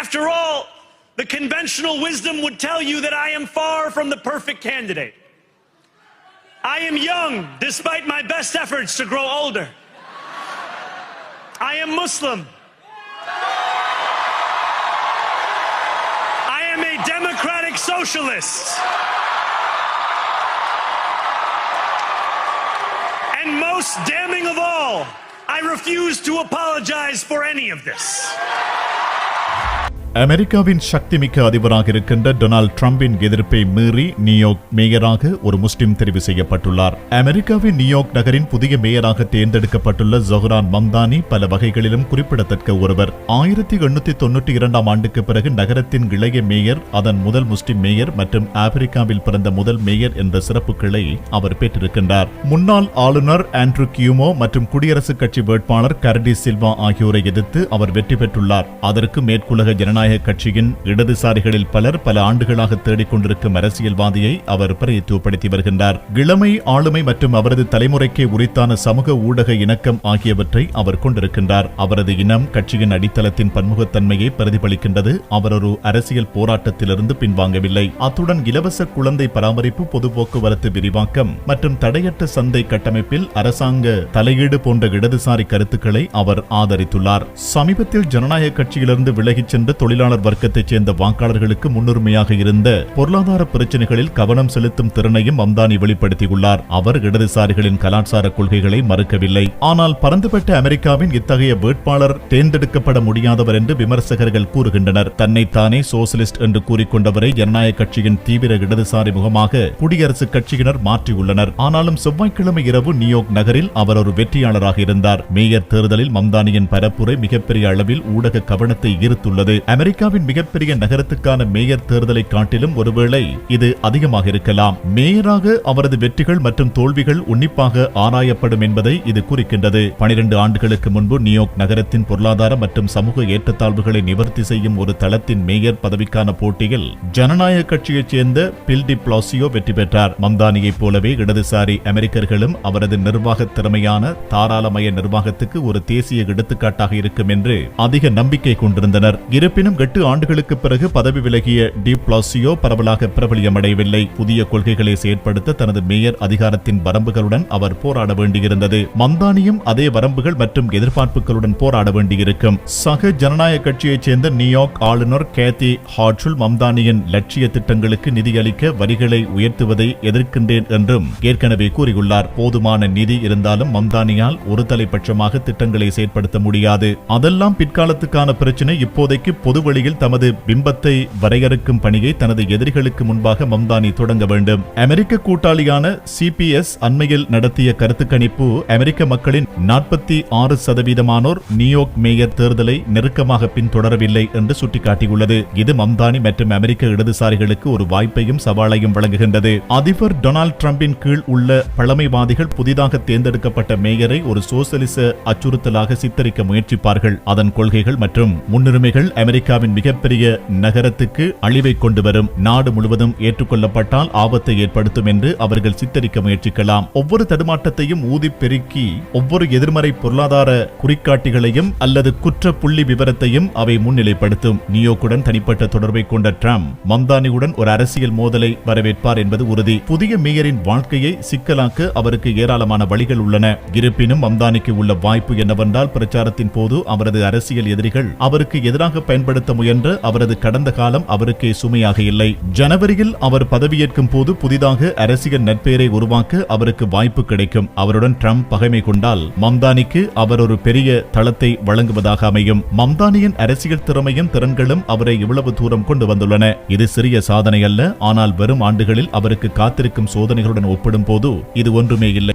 After all, the conventional wisdom would tell you that I am far from the perfect candidate. I am young, despite my best efforts to grow older. I am Muslim. I am a democratic socialist. And most damning of all, I refuse to apologize for any of this. அமெரிக்காவின் சக்திமிக்க அதிபராக இருக்கின்ற Donald ட்ரம்பின் எதிர்ப்பை மீறி New York மேயராக ஒரு முஸ்லிம் தெரிவு செய்யப்பட்டுள்ளார். அமெரிக்காவின் நியூயார்க் நகரின் புதிய மேயராக தேர்ந்தெடுக்கப்பட்டுள்ள ஜொஹ்ரான் மம்தானி பல வகைகளிலும் குறிப்பிடத்தக்க ஒருவர். ஆயிரத்தி எண்ணூத்தி தொன்னூற்றி இரண்டாம் ஆண்டுக்கு பிறகு நகரத்தின் இளைய மேயர் அதன் முதல் முஸ்லிம் மேயர் மற்றும் ஆப்பிரிக்காவில் பிறந்த முதல் மேயர் என்ற சிறப்புகளை அவர் பெற்றிருக்கின்றார். முன்னாள் ஆளுநர் ஆண்ட்ரூ கியூமோ மற்றும் குடியரசுக் கட்சி வேட்பாளர் கரடி சில்வா ஆகியோரை எதிர்த்து அவர் வெற்றி பெற்றுள்ளார். அதற்கு மேற்குலக ஜனநாயக கட்சியின் இடதுசாரிகளில் பலர் பல ஆண்டுகளாக தேடிக்கொண்டிருக்கும் அரசியல்வாதியை அவர் பிரதித்துவப்படுத்தி வருகின்றார். இளமை ஆளுமை மற்றும் அவரது தலைமுறைக்கே உரித்தான சமூக ஊடக இணக்கம் ஆகியவற்றை அவர் கொண்டிருக்கின்றார். அவரது இனம் கட்சியின் அடித்தளத்தின் பன்முகத்தன்மையை பிரதிபலிக்கின்றது. அவர் ஒரு அரசியல் போராட்டத்திலிருந்து பின்வாங்கவில்லை. அத்துடன் இலவச குழந்தை பராமரிப்பு பொது போக்குவரத்து விரிவாக்கம் மற்றும் தடையற்ற சந்தை கட்டமைப்பில் அரசாங்க தலையீடு போன்ற இடதுசாரி கருத்துக்களை அவர் ஆதரித்துள்ளார். சமீபத்தில் ஜனநாயக கட்சியிலிருந்து விலகிச் சென்ற தொழிலாளர் வர்க்கத்தைச் சேர்ந்த வாக்காளர்களுக்கு முன்னுரிமையாக இருந்த பொருளாதார பிரச்சினைகளில் கவனம் செலுத்தும் திறனையும் அம்தானி வெளிப்படுத்தியுள்ளார். அவர் இடதுசாரிகளின் கலாச்சார கொள்கைகளை மறுக்கவில்லை. ஆனால் பரந்துபட்ட அமெரிக்காவின் இத்தகைய வேட்பாளர் தேர்ந்தெடுக்கப்பட முடியாதவர் என்று விமர்சகர்கள் கூறுகின்றனர். தன்னைத்தானே சோசலிஸ்ட் என்று கூறிக்கொண்டவரை ஜனநாயக கட்சியின் தீவிர இடதுசாரி முகமாக குடியரசுக் கட்சியினர் மாற்றியுள்ளனர். ஆனாலும் செவ்வாய்க்கிழமை இரவு நியூயோர்க் நகரில் அவர் ஒரு வெற்றியாளராக இருந்தார். மேயர் தேர்தலில் மம்தானியின் பரப்புரை மிகப்பெரிய அளவில் ஊடக கவனத்தை ஈர்த்துள்ளது. அமெரிக்காவின் மிகப்பெரிய நகரத்துக்கான மேயர் தேர்தலை காட்டிலும் ஒருவேளை இது அதிகமாக இருக்கலாம். மேயராக அவரது வெற்றிகள் மற்றும் தோல்விகள் உன்னிப்பாக ஆராயப்படும் என்பதை இது குறிக்கின்றது. பனிரெண்டு ஆண்டுகளுக்கு முன்பு நியூயார்க் நகரத்தின் பொருளாதார மற்றும் சமூக ஏற்றத்தாழ்வுகளை நிவர்த்தி செய்யும் ஒரு தளத்தின் மேயர் பதவிக்கான போட்டியில் ஜனநாயக கட்சியைச் சேர்ந்த பில் டி பிளாசியோ வெற்றி பெற்றார். மம்தானியைப் போலவே இடதுசாரி அமெரிக்கர்களும் அவரது நிர்வாக திறமையான தாராளமய நிர்வாகத்துக்கு ஒரு தேசிய எடுத்துக்காட்டாக இருக்கும் என்று அதிக நம்பிக்கை கொண்டிருந்தனர். இருப்பினும் எட்டு ஆண்டுகளுக்கு பிறகு பதவி விலகிய டி பிளாசியோ பரவலாக பிரபலியமடையவில்லை. புதிய கொள்கைகளை செயற்படுத்த தனது மேயர் அதிகாரத்தின் வரம்புகளுடன் அவர் போராட வேண்டியிருந்தது. மந்தானியும் அதே வரம்புகள் மற்றும் எதிர்பார்ப்புகளுடன் போராட வேண்டியிருக்கும். சக ஜனநாயக கட்சியைச் சேர்ந்த நியூயார்க் ஆளுநர் கேத்தி ஹாட்சுல் மம்தானியின் லட்சிய திட்டங்களுக்கு நிதியளிக்க வரிகளை உயர்த்துவதை எதிர்க்கின்றேன் என்றும் ஏற்கனவே கூறியுள்ளார். போதுமான நிதி இருந்தாலும் மம்தானியால் ஒரு தலைப்பட்சமாக திட்டங்களை செயற்படுத்த முடியாது. அதெல்லாம் பிற்காலத்துக்கான பிரச்சினை. இப்போதைக்கு பொது வழியில் தமது பிம்பத்தை வரையறுக்கும் பணியை தனது எதிரிகளுக்கு முன்பாக மம்தானி தொடங்க வேண்டும். அமெரிக்க கூட்டாளியான சிபிஎஸ் அண்மையில் நடத்திய கருத்து கணிப்பு அமெரிக்க மக்களின் நாற்பத்தி ஆறு சதவீதமானோர் நியூயோர்க் மேயர் தேர்தலை நெருக்கமாக பின்தொடரவில்லை என்று சுட்டிக்காட்டியுள்ளது. இது மம்தானி மற்றும் அமெரிக்க இடதுசாரிகளுக்கு ஒரு வாய்ப்பையும் சவாலையும் வழங்குகின்றது. அதிபர் டொனால்ட் டிரம்பின் கீழ் உள்ள பழமைவாதிகள் புதிதாக தேர்ந்தெடுக்கப்பட்ட மேயரை ஒரு சோசலிச அச்சுறுத்தலாக சித்தரிக்க முயற்சிப்பார்கள். அதன் கொள்கைகள் மற்றும் முன்னுரிமைகள் அமெரிக்க அமெரிக்காவின் மிகப்பெரிய நகரத்துக்கு அழிவை கொண்டு வரும் நாடு முழுவதும் ஏற்றுக்கொள்ளப்பட்டால் ஆபத்தை ஏற்படுத்தும் என்று அவர்கள் சித்தரிக்க முயற்சிக்கலாம். ஒவ்வொரு தடுமாட்டத்தையும் ஊதி பெருக்கி ஒவ்வொரு எதிர்மறை பொருளாதார குறிகாட்டிகளையும் அல்லது குற்ற புள்ளி விவரத்தையும் அவை முன்னிலைப்படுத்தும். நியோக்குடன் தனிப்பட்ட தொடர்பை கொண்ட ட்ரம்ப் மம்தானியுடன் ஒரு அரசியல் மோதலை வரவேற்பார் என்பது உறுதி. புதிய மேயரின் வாழ்க்கையை சிக்கலாக்க அவருக்கு ஏராளமான வழிகள் உள்ளன. இருப்பினும் மம்தானிக்கு உள்ள வாய்ப்பு என்னவென்றால் பிரச்சாரத்தின் போது அவரது அரசியல் எதிரிகள் அவருக்கு எதிராக பயன்படுத்த முயன்ற அவரது கடந்த காலம் அவருக்கே சுமையாக இல்லை. ஜனவரியில் அவர் பதவியேற்கும் போது புதிதாக அரசியல் நட்பெயரை உருவாக்க அவருக்கு வாய்ப்பு கிடைக்கும். அவருடன் ட்ரம்ப் பகைமை கொண்டால் மம்தானிக்கு அவர் ஒரு பெரிய தளத்தை வழங்குவதாக அமையும். மம்தானியின் அரசியல் திறமையும் திறன்களும் அவரை இவ்வளவு தூரம் கொண்டு வந்துள்ளன. இது சிறிய சாதனை அல்ல ஆனால் வரும் ஆண்டுகளில் அவருக்கு காத்திருக்கும் சோதனைகளுடன் ஒப்பிடும் போது இது ஒன்றுமே இல்லை.